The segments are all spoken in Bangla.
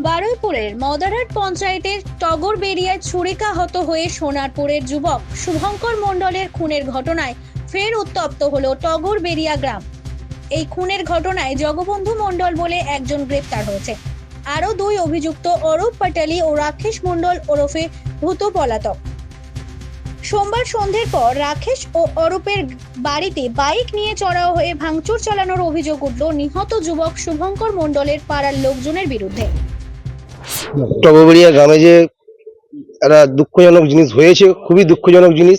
বারুইপুরের মদারহাট পঞ্চায়েতের টগর বেরিয়ায় ছুরিকাহত হয়ে সোনারপুরের যুবক শুভঙ্কর মণ্ডলের খুনের ঘটনায় ফের উত্তপ্ত হলো টগর বেরিয়া গ্রাম। এই খুনের ঘটনায় জগবন্ধু মণ্ডল বলে একজন গ্রেপ্তার হয়েছে। আরও দুই অভিযুক্ত অরূপ পাটালি ও রাকেশ মণ্ডল ওরফে ভূত পলাতক। সোমবার সন্ধ্যের পর রাকেশ ও অরূপের বাড়িতে বাইক নিয়ে চড়াও হয়ে ভাঙচুর চালানোর অভিযোগ উঠল নিহত যুবক শুভঙ্কর মণ্ডলের পাড়ার লোকজনের বিরুদ্ধে। টগবরিয়া গ্রামে যে একটা দুঃখজনক জিনিস হয়েছে খুবই দুঃখজনক জিনিস।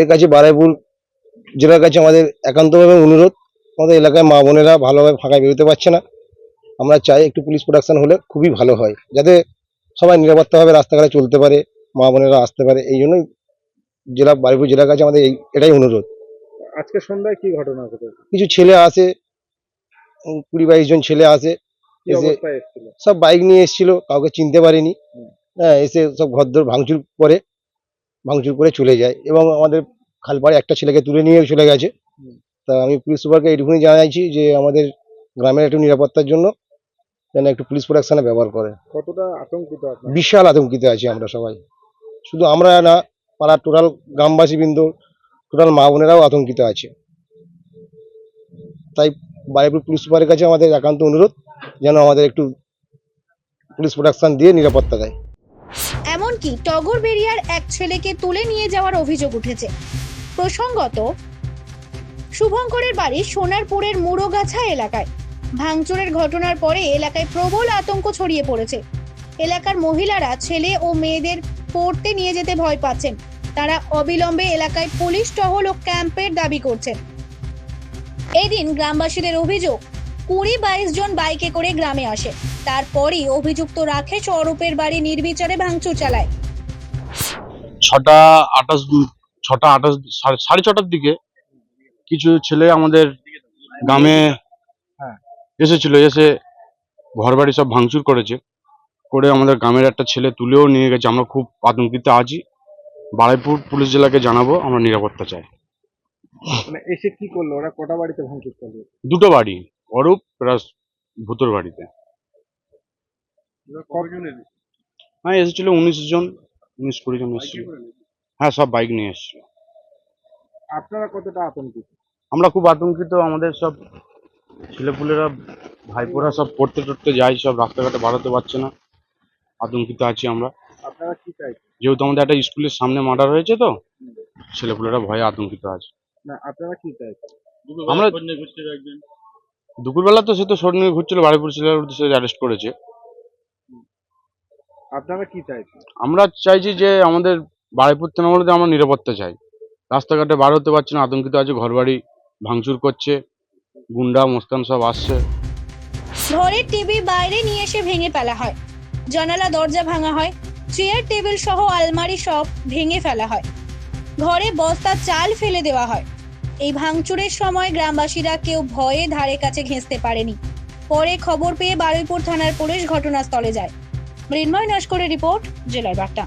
এর কাছে বারাইপুর জেলার কাছে আমাদের একান্তভাবে অনুরোধ আমাদের এলাকায় মা বোনেরা ভালোভাবে ফাঁকায় বেরোতে পারছে না। আমরা চাই একটু পুলিশ প্রোডাকশন হলে খুবই ভালো হয় যাতে সবাই নিরাপত্তাভাবে রাস্তাঘাটে চলতে পারে মা বোনেরা আসতে পারে। এই জন্যই জেলা বারুইপুর জেলার কাছে আমাদের এই এটাই অনুরোধ। আজকে সন্ধ্যায় কি ঘটনা ঘটেছে? কিছু ছেলে আসে কুড়ি বাইশ জন ছেলে আসে সব বাইক নিয়ে এসেছিল কাউকে চিনতে পারিনি। হ্যাঁ এসে সব ঘরদোর ভাঙচুর করে ভাঙচুর করে চলে যায় এবং আমাদের খালপাড়ে একটা ছেলেকে তুলে নিয়ে চলে গেছে। তা আমি পুলিশ সুপারকে এইটুকুনি জানাইছি যে আমাদের গ্রামের একটু নিরাপত্তার জন্য যেন একটু পুলিশ প্রোডাকশনে ব্যবহার করে। কতটা আতঙ্কিত বিশাল আতঙ্কিত আছি আমরা সবাই। শুধু আমরা না পাড়ার টোটাল গ্রামবাসী বৃন্দ টোটাল মা বোনেরাও আতঙ্কিত আছে। তাই বারুইপুর পুলিশ সুপারের কাছে আমাদের একান্ত অনুরোধ যেন আমাদের একটু পুলিশ প্রোডাকশন দিয়ে নিরাপত্তা দেয়। এমনকি টগর বেরিয়ার এক ছেলেকে তুলে নিয়ে যাওয়ার অভিযোগ উঠেছে। প্রসঙ্গত, শুভঙ্করের বাড়ি সোনারপুরের মুড়োগাছা এলাকায়। ভাঙচুরের ঘটনার পরে এলাকায় প্রবল আতঙ্ক ছড়িয়ে পড়েছে। এলাকার মহিলারা ছেলে ও মেয়েদের পড়তে নিয়ে যেতে ভয় পাচ্ছেন। তারা অবিলম্বে এলাকায় পুলিশ টহল ও ক্যাম্পের দাবি করছেন। এদিন গ্রামবাসীদের অভিযোগ কুড়ি বাইশ জন বাইকে করে গ্রামে আসে। তারপরই অভিযুক্ত রাকেশ অরূপের বাড়ি নির্বিচারে ভাঙচুর চালায়। ছটা আঠাশ ছটা আঠাশ সাড়ে সাড়ে ছটার দিকে কিছু ছেলে আমাদের গ্রামে হ্যাঁ। এসেছিল এসে ঘর বাড়ি সব ভাঙচুর করেছে। করে আমাদের গ্রামের একটা ছেলে তুলেও নিয়ে গেছে। আমরা খুব আতঙ্কিত আছি। বারাইপুর পুলিশ জেলাকে জানাব আমরা নিরাপত্তা চাই। মানে এসে কি করল? ওরা কটা বাড়িতে ভাঙচুর করল? দুটো বাড়ি। অরূপ প্লাস ভূতর বাড়িতে। হ্যাঁ এসেছিল উনিশ জন উনিশ কুড়ি জন এসেছিল। হ্যাঁ সব বাইক নিয়ে এসেছিল। আপনারা কতটা আতঙ্কিত? আমরা খুব আতঙ্কিত আমাদের সব ছেলেপুলেরা ভাইপোরা সব পড়তে টড়তে যায় সব রাস্তাঘাটে বাড়াতে পারছে না। আতঙ্কিত আছি আমরা। আপনারা কি চাইছেন? যেহেতু আমাদের একটা স্কুলের সামনে মার্ডার হয়েছে তো ছেলেপুলেরা ভয়ে আতঙ্কিত আছে। না আপনারা কি চাইছেন? আমরা দুপুরবেলা তো সে তো শোর নিয়ে ঘুরছিল ছেলের উদ্দেশ্যে অ্যারেস্ট করেছে। আপনারা কি চাইছেন? আমরা চাইছি যে আমাদের বাড়িপুর তৃণমূলতে আমরা নিরাপত্তা চাই। রাস্তাঘাটে বার হতে পারছি না আতঙ্কিত আছে ঘরবাড়ি ভাঙচুর করছে গুন্ডা মোস্তান সব আসছে। ঘরের টিভি বাইরে নিয়ে এসে ভেঙে ফেলা হয়। জানালা দরজা ভাঙা হয় চেয়ার টেবিল সহ আলমারি সব ভেঙে ফেলা হয়। ঘরে বস্তা চাল ফেলে দেওয়া হয়। এই ভাঙচুরের সময় গ্রামবাসীরা কেউ ভয়ে ধারে কাছে ঘেঁচতে পারেনি। পরে খবর পেয়ে বারুইপুর থানার পুলিশ ঘটনাস্থলে যায়। মৃন্ময় নস্করের রিপোর্ট, জেলার বার্তা।